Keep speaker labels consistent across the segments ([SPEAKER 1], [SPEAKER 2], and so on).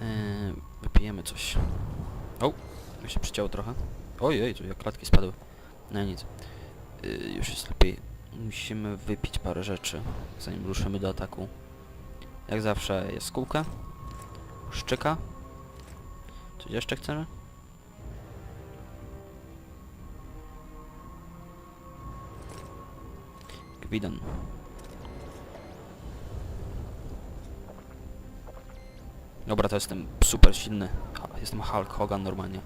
[SPEAKER 1] Yy, wypijemy coś. O, mi się przycięło trochę. Ojej, tu jak klatki spadły. No nic. Yy, już jest lepiej. Musimy wypić parę rzeczy, zanim ruszymy do ataku. Jak zawsze jest kółka. Szczyka. Coś jeszcze chcemy? Gwidon. Dobra, to jestem super silny. Jestem Hulk Hogan normalnie.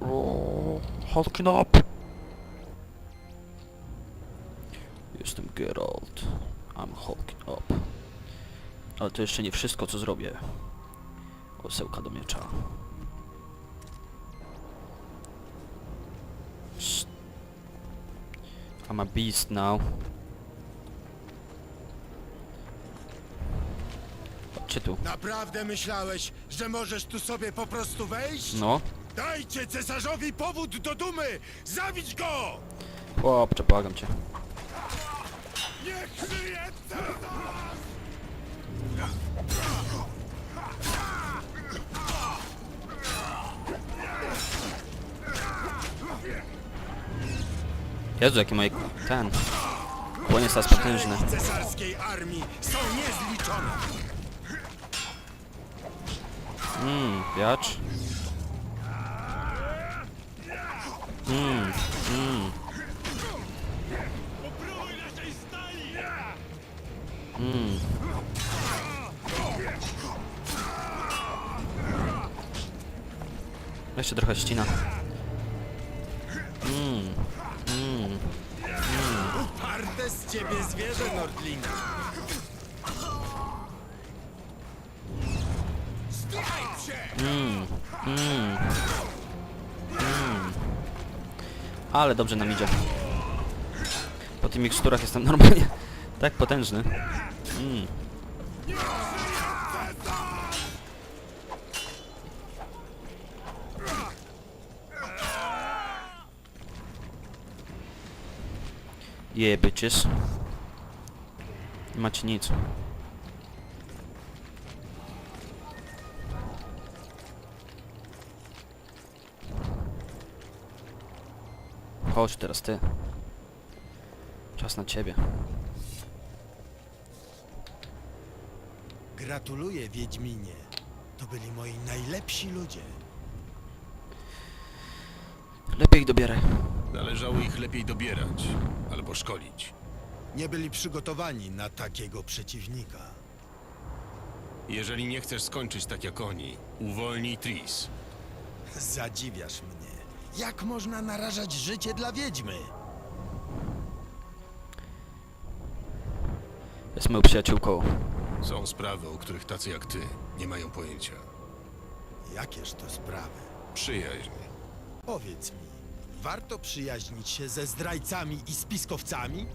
[SPEAKER 1] O, Hulking up! Jestem Geralt. I'm hulking up. Ale to jeszcze nie wszystko, co zrobię. Osełka do miecza. I'm a beast now. Chodźcie tu.
[SPEAKER 2] Naprawdę myślałeś, że możesz tu sobie po prostu wejść?
[SPEAKER 1] No.
[SPEAKER 2] Dajcie cesarzowi powód do dumy! Zabić go!
[SPEAKER 1] Chłopcze, błagam cię.
[SPEAKER 2] Niech żyje Cezar!
[SPEAKER 1] Jezu, jakie moje... ten... Kłonie jest.
[SPEAKER 2] Szeregi cesarskiej armii są niezliczone!
[SPEAKER 1] Mmm, wiacz. Mmm, mmm. Mmm. Jeszcze trochę ścina. Mmm, mmm.
[SPEAKER 2] Parte z ciebie zwierzę, Nordlina! Znajdź się!
[SPEAKER 1] Mmm, mmm. Mmm. Ale dobrze nam idzie. Po tych miksturach jestem normalnie tak potężny. Mmm. Yeah, bitches. Nie macie nic. Chodź teraz ty. Czas na ciebie.
[SPEAKER 2] Gratuluję, Wiedźminie. To byli moi najlepsi ludzie.
[SPEAKER 1] Lepiej ich dobieraj.
[SPEAKER 3] Należało ich lepiej dobierać albo szkolić.
[SPEAKER 2] Nie byli przygotowani na takiego przeciwnika.
[SPEAKER 3] Jeżeli nie chcesz skończyć tak jak oni, uwolnij Tris.
[SPEAKER 2] Zadziwiasz mnie. Jak można narażać życie dla wiedźmy?
[SPEAKER 1] Jest moją przyjaciółką.
[SPEAKER 3] Są sprawy, o których tacy jak ty nie mają pojęcia.
[SPEAKER 2] Jakież to sprawy?
[SPEAKER 3] Przyjaźń.
[SPEAKER 2] Powiedz mi, warto przyjaźnić się ze zdrajcami i spiskowcami?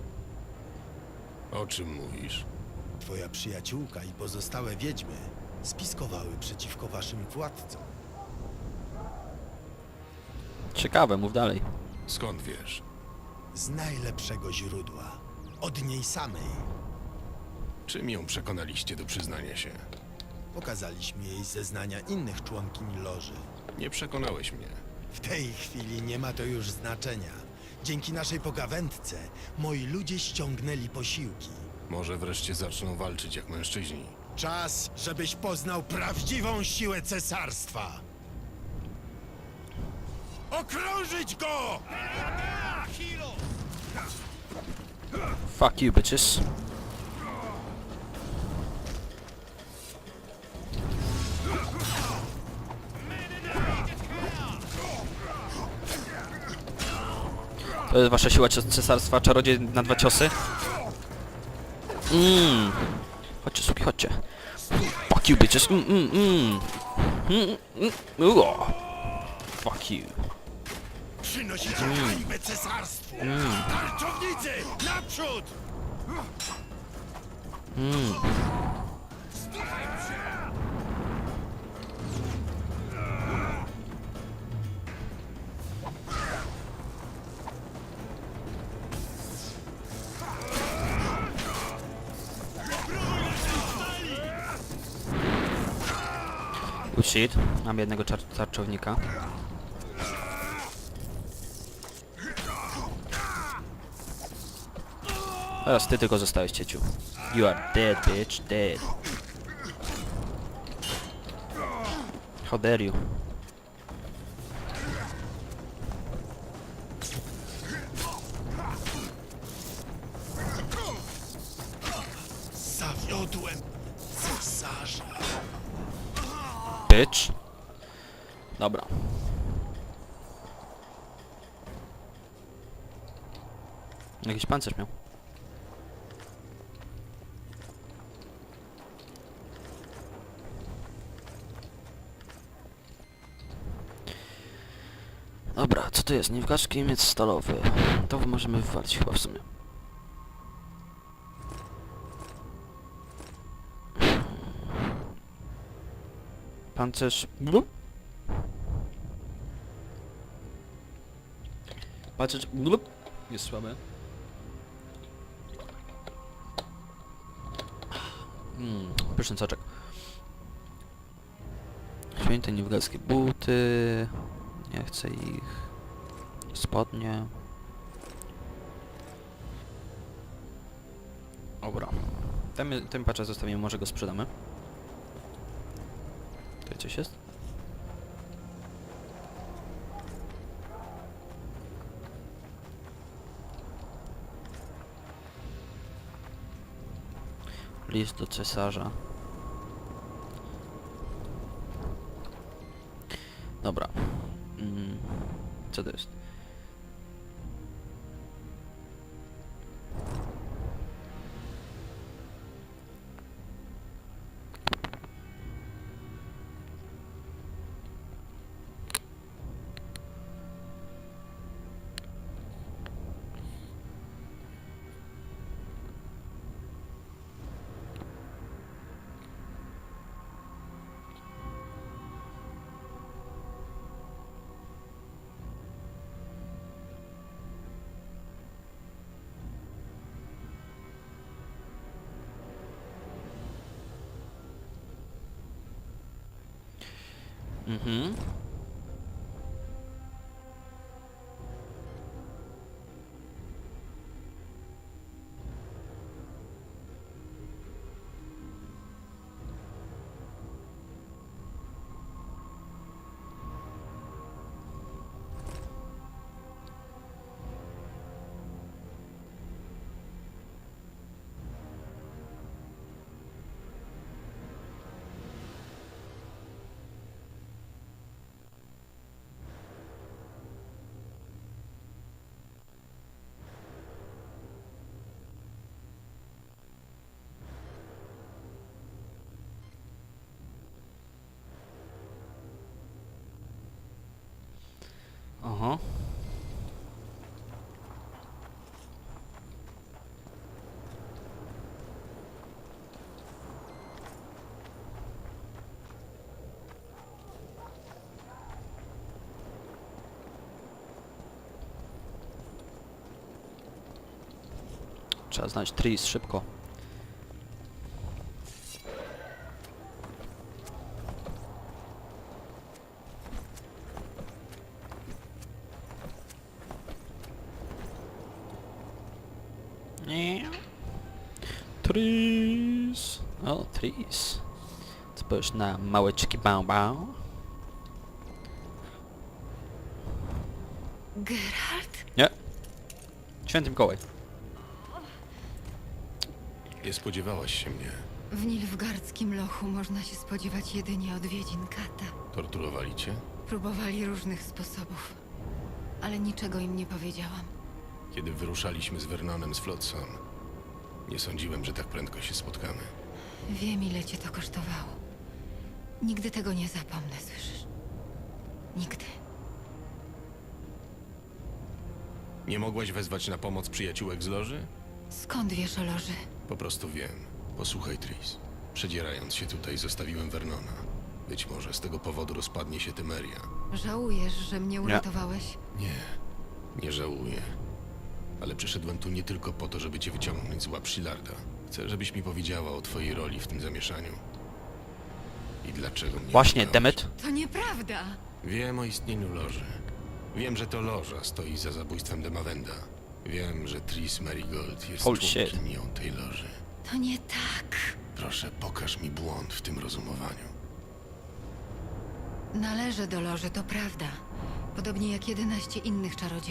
[SPEAKER 3] O czym mówisz?
[SPEAKER 2] Twoja przyjaciółka i pozostałe wiedźmy spiskowały przeciwko waszym władcom.
[SPEAKER 1] Ciekawe, mów dalej.
[SPEAKER 3] Skąd wiesz?
[SPEAKER 2] Z najlepszego źródła. Od niej samej.
[SPEAKER 3] Czym ją przekonaliście do przyznania się?
[SPEAKER 2] Pokazaliśmy jej zeznania innych członkiń loży.
[SPEAKER 3] Nie przekonałeś mnie.
[SPEAKER 2] W tej chwili nie ma to już znaczenia. Dzięki naszej pogawędce moi ludzie ściągnęli posiłki.
[SPEAKER 3] Może wreszcie zaczną walczyć jak mężczyźni.
[SPEAKER 2] Czas, żebyś poznał prawdziwą siłę cesarstwa. Okrążyć go!
[SPEAKER 1] Fuck you, bitches. To jest wasza siła ces- cesarstwa, czarodziej na dwa ciosy? Mmm. Chodźcie, suki, chodźcie. Fuck you, bitches. Mm, mm, mm. Mm, mm, uo. Fuck you.
[SPEAKER 2] Przynosicie hańbę cesarstwu! Tarczownicy, naprzód!
[SPEAKER 1] Mm. Mam jednego czar tarczownika. Teraz ty tylko zostałeś cieciu. You are dead, bitch, dead. How dare you?
[SPEAKER 2] Zawiodłem cesarza.
[SPEAKER 1] Bitch. Dobra. Jakiś pancerz miał. Dobra, co to jest? Niewgaszki miec stalowy. To możemy wywalić chyba w sumie. Pancerz... Blup. Pancerz... Blup. Jest słabe. Mm, pyszny soczek. Święte niewgalskie buty. Nie chcę ich. Spodnie. Dobra. Ten, ten patrza zostawimy, może go sprzedamy. Tutaj coś jest? List do cesarza. Dobra. Mm, co to jest? Mm-hmm. Trzeba znaleźć Tris szybko. Tris. O, Tris. Spójrz na małeczki bał
[SPEAKER 4] Geralt?
[SPEAKER 1] Nie. Święty Mikołaj.
[SPEAKER 3] Nie spodziewałaś się mnie.
[SPEAKER 4] W Nilfgardzkim lochu można się spodziewać jedynie odwiedzin kata.
[SPEAKER 3] Torturowali cię?
[SPEAKER 4] Próbowali różnych sposobów, ale niczego im nie powiedziałam.
[SPEAKER 3] Kiedy wyruszaliśmy z Vernonem z Flotsam, nie sądziłem, że tak prędko się spotkamy.
[SPEAKER 4] Wiem, ile cię to kosztowało. Nigdy tego nie zapomnę, słyszysz? Nigdy.
[SPEAKER 3] Nie mogłaś wezwać na pomoc przyjaciółek z loży?
[SPEAKER 4] Skąd wiesz o loży?
[SPEAKER 3] Po prostu wiem. Posłuchaj, Tris. Przedzierając się tutaj, zostawiłem Vernona. Być może z tego powodu rozpadnie się Temeria.
[SPEAKER 4] Żałujesz, że mnie uratowałeś?
[SPEAKER 3] Nie, nie żałuję. Ale przyszedłem tu nie tylko po to, żeby cię wyciągnąć z łap Shilarda. Chcę, żebyś mi powiedziała o twojej roli w tym zamieszaniu. I dlaczego mnie
[SPEAKER 1] Właśnie? Demet.
[SPEAKER 4] To nieprawda!
[SPEAKER 3] Wiem o istnieniu loży. Wiem, że to loża stoi za zabójstwem Demawenda. Wiem, że Tris Marigold jest
[SPEAKER 1] Holy shit.
[SPEAKER 3] tej loży.
[SPEAKER 4] To nie tak.
[SPEAKER 3] Proszę, pokaż mi błąd w tym rozumowaniu.
[SPEAKER 4] Należę do loży, to prawda. Podobnie jak 11 innych czarodziejów.